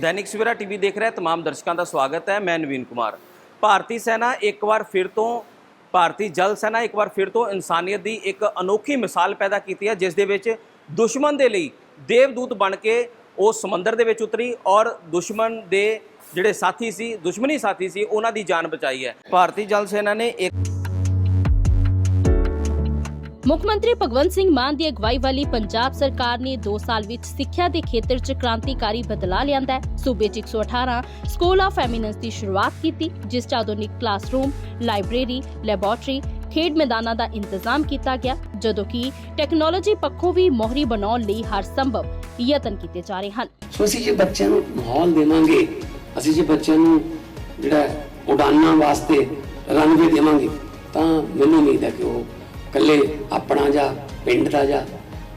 ਦੈਨਿਕ Savera TV ਦੇਖ ਰਹੇ तमाम ਦਰਸ਼ਕਾਂ ਦਾ ਸਵਾਗਤ ਹੈ ਮੈਂ ਨਵੀਨ ਕੁਮਾਰ ਭਾਰਤੀ ਸੈਨਾ ਇੱਕ ਵਾਰ ਫਿਰ ਤੋਂ ਭਾਰਤੀ ਜਲ ਸੈਨਾ ਇੱਕ ਵਾਰ ਫਿਰ ਤੋਂ ਇਨਸਾਨੀਅਤ ਦੀ ਇੱਕ ਅਨੋਖੀ ਮਿਸਾਲ ਪੈਦਾ ਕੀਤੀ ਹੈ ਜਿਸ ਦੇ ਵਿੱਚ ਦੁਸ਼ਮਣ ਦੇ ਲਈ ਦੇਵਦੂਤ ਬਣ ਕੇ ਉਹ ਸਮੁੰਦਰ ਦੇ ਵਿੱਚ ਉਤਰੀ ਔਰ ਦੁਸ਼ਮਣ ਦੇ ਜਿਹੜੇ ਸਾਥੀ ਸੀ ਦੁਸ਼ਮਣੀ ਸਾਥੀ ਸੀ ਉਹਨਾਂ ਦੀ ਜਾਨ ਬਚਾਈ ਹੈ ਭਾਰਤੀ ਜਲ ਸੈਨਾ ਨੇ ਇੱਕ ਮੁੱਖ ਮੰਤਰੀ ਭਗਵੰਤ ਸਿੰਘ ਮਾਨ ਦੀ ਅਗਵਾਈ ਵਾਲੀ ਪੰਜਾਬ ਸਰਕਾਰ ਨੇ 2 ਸਾਲ ਵਿੱਚ ਸਿੱਖਿਆ ਦੇ ਖੇਤਰ 'ਚ ਕ੍ਰਾਂਤੀਕਾਰੀ ਬਦਲਾਅ ਲਿਆਂਦਾ ਹੈ। ਸੂਬੇ 'ਚ 118 ਸਕੂਲ ਆਫ ਐਮੀਨੈਂਸ ਦੀ ਸ਼ੁਰੂਆਤ ਕੀਤੀ, ਜਿਸ 'ਚ ਆਧੁਨਿਕ ਕਲਾਸਰੂਮ ਲਾਇਬ੍ਰੇਰੀ ਲੈਬੋਰੇਟਰੀ ਖੇਡ ਮੈਦਾਨਾਂ ਦਾ ਇੰਤਜ਼ਾਮ ਕੀਤਾ ਗਿਆ, ਜਦੋਂ ਕਿ ਟੈਕਨੋਲੋਜੀ ਪੱਖੋਂ ਵੀ ਮੋਹਰੀ ਬਣਾਉਣ ਲਈ ਹਰ ਸੰਭਵ ਯਤਨ ਕੀਤੇ ਜਾ ਰਹੇ ਹਨ। ਸੋ ਅਸੀਂ ਜੇ ਬੱਚਿਆਂ ਨੂੰ ਮਾਹੌਲ ਦੇਵਾਂਗੇ, ਅਸੀਂ ਜੇ ਬੱਚਿਆਂ ਨੂੰ ਜਿਹੜਾ ਉਡਾਨਾਂ ਵਾਸਤੇ ਰਨਵੇ ਦੇਵਾਂਗੇ, ਤਾਂ ਮੈਨੂੰ ਉਮੀਦ ਹੈ ਕਿ ਉਹ ਇਕੱਲੇ ਆਪਣਾ ਜਾਂ ਪਿੰਡ ਦਾ ਜਾਂ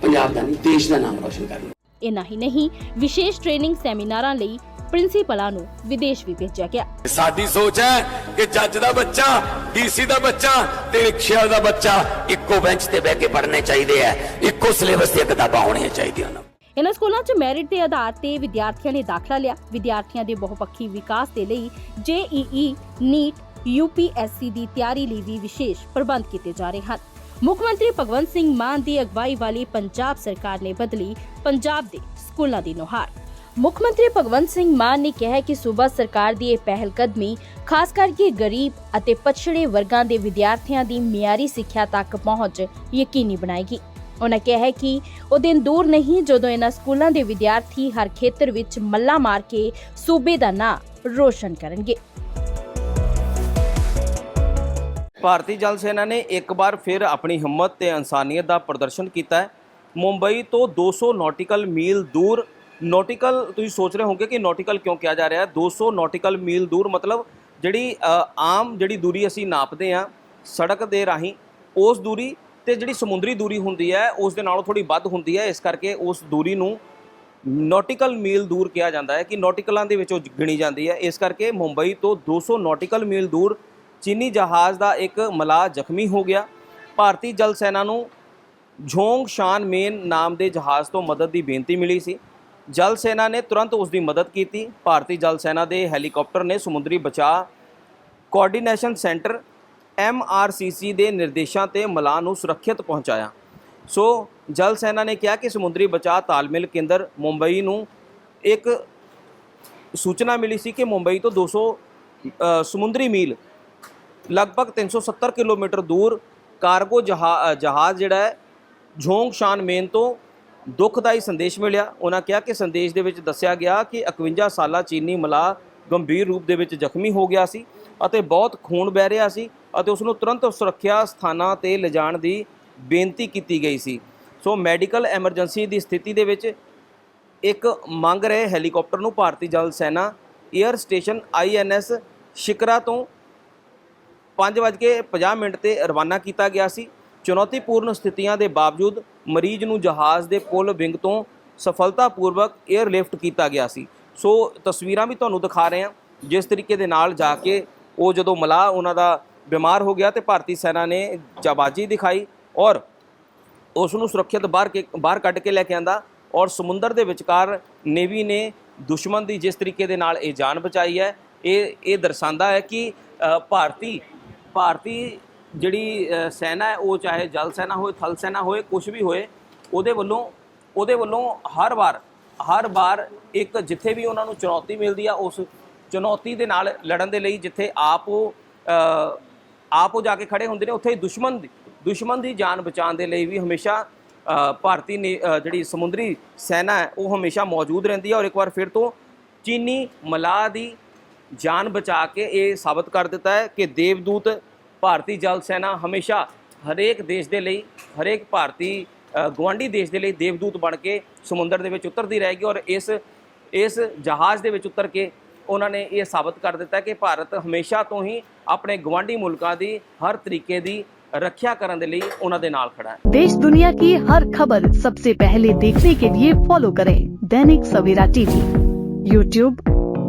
ਪੰਜਾਬ ਦਾ ਨਹੀਂ ਦੇਸ਼ ਦਾ ਨਾਮ ਰੋਸ਼ਨ ਕਰਨਗੇ ਇੰਨਾ ਹੀ ਨਹੀਂ ਵਿਸ਼ੇਸ਼ ਟ੍ਰੇਨਿੰਗ ਸੈਮੀਨਾਰਾਂ ਲਈ ਪ੍ਰਿੰਸੀਪਲਾਂ ਨੂੰ ਵਿਦੇਸ਼ ਵੀ ਭੇਜਿਆ ਗਿਆ। ਸਾਡੀ ਸੋਚ ਹੈ ਕਿ ਜੱਜ ਦਾ ਬੱਚਾ ਡੀਸੀ ਦਾ ਬੱਚਾ ਤੇ ਰਿਕਸ਼ਾ ਦਾ ਬੱਚਾ ਇੱਕੋ ਬੈਂਚ ਤੇ ਬਹਿ ਕੇ ਪੜ੍ਹਨੇ ਚਾਹੀਦੇ ਆ। ਇੱਕੋ ਸਿਲੇਬਸ ਦੀਆਂ ਕਿਤਾਬਾਂ ਹੋਣੀਆਂ ਚਾਹੀਦੀਆਂ ਨੇ। ਇਨ੍ਹਾਂ ਸਕੂਲਾਂ 'ਚ ਮੈਰਿਟ ਦੇ ਆਧਾਰ ਤੇ ਵਿਦਿਆਰਥੀਆਂ ਨੇ ਦਾਖਲਾ ਲਿਆ। ਵਿਦਿਆਰਥੀਆਂ ਦੇ ਬਹੁਪੱਖੀ ਵਿਕਾਸ ਦੇ ਲਈ ਜੇਈਈ ਨੀਟ ਯੂਪੀਐਸਸੀ ਦੀ ਤਿਆਰੀ ਲਈ ਵੀ ਵਿਸ਼ੇਸ਼ ਪ੍ਰਬੰਧ ਕੀਤੇ ਜਾ ਰਹੇ ਹਨ। ਮੁੱਖ ਮੰਤਰੀ ਭਗਵੰਤ ਸਿੰਘ ਮਾਨ ਦੀ ਅਗਵਾਈ ਵਾਲੀ ਪੰਜਾਬ ਸਰਕਾਰ ਨੇ ਬਦਲੀ ਪੰਜਾਬ ਦੇ ਸਕੂਲਾਂ ਦੀ ਨੁਹਾਰ। ਮੁੱਖ ਮੰਤਰੀ ਭਗਵੰਤ ਸਿੰਘ ਮਾਨ ਨੇ ਕਿਹਾ ਕਿ ਸੂਬਾ ਸਰਕਾਰ ਦੀ ਇਹ ਪਹਿਲ ਕਦਮੀ ਖਾਸ ਕਰਕੇ ਗਰੀਬ ਅਤੇ ਪਛੜੇ ਵਰਗਾਂ ਦੇ ਵਿਦਿਆਰਥੀਆਂ ਦੀ ਮਿਆਰੀ ਸਿੱਖਿਆ ਤੱਕ ਪਹੁੰਚ ਯਕੀਨੀ ਬਣਾਏਗੀ। ਉਹਨਾਂ ਕਿਹਾ ਕਿ ਉਹ ਦਿਨ ਦੂਰ ਨਹੀਂ ਜਦੋਂ ਇਹਨਾਂ ਸਕੂਲਾਂ ਦੇ ਵਿਦਿਆਰਥੀ ਹਰ ਖੇਤਰ ਵਿੱਚ ਮੱਲਾ ਮਾਰ ਕੇ ਸੂਬੇ ਦਾ ਨਾਂ ਰੋਸ਼ਨ ਕਰਨਗੇ। ਭਾਰਤੀ ਜਲ ਸੈਨਾ ਨੇ ਇੱਕ ਵਾਰ ਫਿਰ ਆਪਣੀ ਹਿੰਮਤ ਤੇ ਇਨਸਾਨੀਅਤ ਦਾ ਪ੍ਰਦਰਸ਼ਨ ਕੀਤਾ ਹੈ। ਮੁੰਬਈ ਤੋਂ 200 ਨੌਟੀਕਲ ਮੀਲ ਦੂਰ, ਨੌਟੀਕਲ ਤੁਸੀਂ ਸੋਚ ਰਹੇ ਹੋਗੇ ਕਿ ਨੌਟੀਕਲ ਕਿਉਂ ਕਿਹਾ ਜਾ ਰਿਹਾ ਹੈ? 200 ਨੌਟੀਕਲ ਮੀਲ ਦੂਰ ਮਤਲਬ ਜਿਹੜੀ ਆਮ ਜਿਹੜੀ ਦੂਰੀ ਅਸੀਂ ਨਾਪਦੇ ਆ ਸੜਕ ਦੇ ਰਾਹੀਂ, ਉਸ ਦੂਰੀ ਤੇ ਜਿਹੜੀ ਸਮੁੰਦਰੀ ਦੂਰੀ ਹੁੰਦੀ ਹੈ, ਉਸ ਦੇ ਨਾਲੋਂ ਥੋੜੀ ਵੱਧ ਹੁੰਦੀ ਹੈ। ਇਸ ਕਰਕੇ ਉਸ ਦੂਰੀ ਨੂੰ ਨੌਟੀਕਲ ਮੀਲ ਦੂਰ ਕਿਹਾ ਜਾਂਦਾ ਹੈ ਕਿ ਨੌਟੀਕਲਾਂ ਦੇ ਵਿੱਚੋਂ ਗਿਣੀ ਜਾਂਦੀ ਹੈ। ਇਸ ਕਰਕੇ ਮੁੰਬਈ ਤੋਂ 200 ਨੌਟੀਕਲ ਮੀਲ ਦੂਰ ਚੀਨੀ ਜਹਾਜ਼ ਦਾ ਇੱਕ ਮਲਾਹ ਜ਼ਖਮੀ ਹੋ ਗਿਆ। ਭਾਰਤੀ ਜਲ ਸੈਨਾ ਨੂੰ ਝੋਂਗ ਸ਼ਾਨ ਮੇਨ ਨਾਮ ਦੇ ਜਹਾਜ਼ ਤੋਂ ਮਦਦ ਦੀ ਬੇਨਤੀ ਮਿਲੀ ਸੀ। ਜਲ ਸੈਨਾ ਨੇ ਤੁਰੰਤ ਉਸ ਦੀ ਮਦਦ ਕੀਤੀ। ਭਾਰਤੀ ਜਲ ਸੈਨਾ ਦੇ ਹੈਲੀਕਾਪਟਰ ਨੇ ਸਮੁੰਦਰੀ ਬਚਾਅ ਕੋਆਰਡੀਨੇਸ਼ਨ ਸੈਂਟਰ MRCC ਦੇ ਨਿਰਦੇਸ਼ਾਂ ਤੇ ਮਲਾਹ ਨੂੰ ਸੁਰੱਖਿਅਤ ਪਹੁੰਚਾਇਆ। ਸੋ ਜਲ ਸੈਨਾ ਨੇ ਕਿਹਾ ਕਿ ਸਮੁੰਦਰੀ ਬਚਾਅ ਤਾਲਮੇਲ ਕੇਂਦਰ ਮੁੰਬਈ ਨੂੰ ਇੱਕ ਸੂਚਨਾ ਮਿਲੀ ਸੀ ਕਿ ਮੁੰਬਈ ਤੋਂ 200 ਅ, ਸਮੁੰਦਰੀ ਮੀਲ ਲਗਭਗ 370 ਕਿਲੋਮੀਟਰ ਦੂਰ ਕਾਰਗੋ ਜਹਾ- ਜਹਾਜ਼ ਜਿਹੜਾ ਹੈ ਝੋਂਗ ਸ਼ਾਨ ਮੇਨ ਤੋਂ ਦੁਖਦਾਈ ਸੰਦੇਸ਼ ਮਿਲਿਆ। ਉਹਨਾਂ ਕਿਹਾ ਕਿ ਸੰਦੇਸ਼ ਦੇ ਵਿੱਚ ਦੱਸਿਆ ਗਿਆ ਕਿ 51 ਸਾਲਾ ਚੀਨੀ ਮਲਾਹ ਗੰਭੀਰ ਰੂਪ ਦੇ ਵਿੱਚ ਜ਼ਖਮੀ ਹੋ ਗਿਆ ਸੀ ਅਤੇ ਬਹੁਤ ਖੂਨ ਵਹਿ ਰਿਹਾ ਸੀ ਅਤੇ ਉਸ ਨੂੰ ਤੁਰੰਤ ਸੁਰੱਖਿਆ ਸਥਾਨਾਂ ਤੇ ਲਿਜਾਣ ਦੀ ਬੇਨਤੀ ਕੀਤੀ ਗਈ ਸੀ। ਸੋ ਮੈਡੀਕਲ ਐਮਰਜੈਂਸੀ ਦੀ ਸਥਿਤੀ ਦੇ ਵਿੱਚ ਇੱਕ ਮੰਗ ਰਹੇ ਹੈਲੀਕਾਪਟਰ ਨੂੰ ਭਾਰਤੀ ਜਲ ਸੈਨਾ 에ਅਰ ਸਟੇਸ਼ਨ ਆਈਐਨਐਸ ਸ਼ਿਕਰਾ ਤੋਂ 5:50 ਮਿੰਟ ਤੇ ਰਵਾਨਾ ਕੀਤਾ ਗਿਆ ਸੀ। ਚੁਣੌਤੀਪੂਰਨ ਸਥਿਤੀਆਂ ਦੇ ਬਾਵਜੂਦ ਮਰੀਜ਼ ਨੂੰ ਜਹਾਜ਼ ਦੇ ਪੁਲ ਵਿੰਗ ਤੋਂ ਸਫਲਤਾਪੂਰਵਕ 에ਅਰ ਲਿਫਟ ਕੀਤਾ ਗਿਆ ਸੀ। ਸੋ ਤਸਵੀਰਾਂ ਵੀ ਤੁਹਾਨੂੰ ਦਿਖਾ ਰਹੇ ਹਾਂ। ਜਿਸ ਤਰੀਕੇ ਦੇ ਨਾਲ ਜਾ ਕੇ ਉਹ ਜਦੋਂ ਮਲਾਹ ਉਹਨਾਂ ਦਾ ਬਿਮਾਰ ਹੋ ਗਿਆ ਤੇ ਭਾਰਤੀ ਸੈਨਾ ਨੇ ਜਾਬਾਜੀ ਦਿਖਾਈ ਔਰ ਉਸ ਨੂੰ ਸੁਰੱਖਿਅਤ ਬਾਹਰ ਕੇ ਬਾਹਰ ਕੱਢ ਕੇ ਲੈ ਕੇ ਆਂਦਾ ਔਰ ਸਮੁੰਦਰ ਦੇ ਵਿਚਕਾਰ ਨੇਵੀ ਨੇ ਦੁਸ਼ਮਣ ਦੀ ਜਿਸ ਤਰੀਕੇ ਦੇ ਨਾਲ ਇਹ ਜਾਨ ਬਚਾਈ ਹੈ, ਇਹ ਇਹ ਦਰਸਾਉਂਦਾ ਹੈ ਕਿ ਭਾਰਤੀ ਭਾਰਤੀ ਜਿਹੜੀ ਸੈਨਾ ਹੈ, ਉਹ ਚਾਹੇ ਜਲ ਸੈਨਾ ਹੋਏ, ਥਲ ਸੈਨਾ ਹੋਏ ਕੁਝ ਵੀ ਹੋਏ, ਉਹਦੇ ਵੱਲੋਂ ਉਹਦੇ ਵੱਲੋਂ ਹਰ ਵਾਰ ਹਰ ਵਾਰ ਇੱਕ ਜਿੱਥੇ ਵੀ ਉਹਨਾਂ ਨੂੰ ਚੁਣੌਤੀ ਮਿਲਦੀ ਆ, ਉਸ ਚੁਣੌਤੀ ਦੇ ਨਾਲ ਲੜਨ ਦੇ ਲਈ ਜਿੱਥੇ ਆਪ ਉਹ ਆਪ ਉਹ ਜਾ ਕੇ ਖੜੇ ਹੁੰਦੇ ਨੇ, ਉੱਥੇ ਦੁਸ਼ਮਣ ਦੁਸ਼ਮਣ ਦੀ ਜਾਨ ਬਚਾਉਣ ਦੇ ਲਈ ਵੀ ਹਮੇਸ਼ਾ ਭਾਰਤੀ ਨੇ ਜਿਹੜੀ ਸਮੁੰਦਰੀ ਸੈਨਾ ਹੈ, ਉਹ ਹਮੇਸ਼ਾ ਮੌਜੂਦ ਰਹਿੰਦੀ ਹੈ ਔਰ ਇੱਕ ਵਾਰ ਫਿਰ ਤੋਂ ਚੀਨੀ ਮਲਾਹ ਦੀ ਜਾਨ ਬਚਾ ਕੇ ਇਹ ਸਾਬਤ ਕਰ ਦਿੱਤਾ ਹੈ ਕਿ ਦੇਵਦੂਤ ਭਾਰਤੀ ਜਲ ਸੈਨਾ ਹਮੇਸ਼ਾ ਹਰੇਕ ਦੇਸ਼ ਦੇ ਲਈ ਹਰੇਕ ਭਾਰਤੀ ਅ, ਗੁਆਂਢੀ ਦੇਸ਼ ਦੇ ਲਈ ਦੇਵਦੂਤ ਬਣ ਕੇ ਸਮੁੰਦਰ ਦੇ ਵਿੱਚ ਉਤਰਦੀ ਰਹੇਗੀ ਔਰ ਇਸ ਇਸ ਜਹਾਜ਼ ਦੇ ਵਿੱਚ ਉਤਰ ਕੇ ਉਹਨਾਂ ਨੇ ਇਹ ਸਾਬਤ ਕਰ ਦਿੱਤਾ ਕਿ ਭਾਰਤ ਹਮੇਸ਼ਾ ਤੋਂ ਹੀ ਆਪਣੇ ਗਵਾਂਢੀ ਮੁਲਕਾਂ ਦੀ ਹਰ ਤਰੀਕੇ ਦੀ ਰੱਖਿਆ ਕਰਨ ਦੇ ਲਈ ਉਹਨਾਂ ਦੇ ਨਾਲ ਖੜਾ ਹੈ देश दुनिया की हर खबर सबसे पहले देखने के लिए फॉलो करें दैनिक सवेरा टीवी यूट्यूब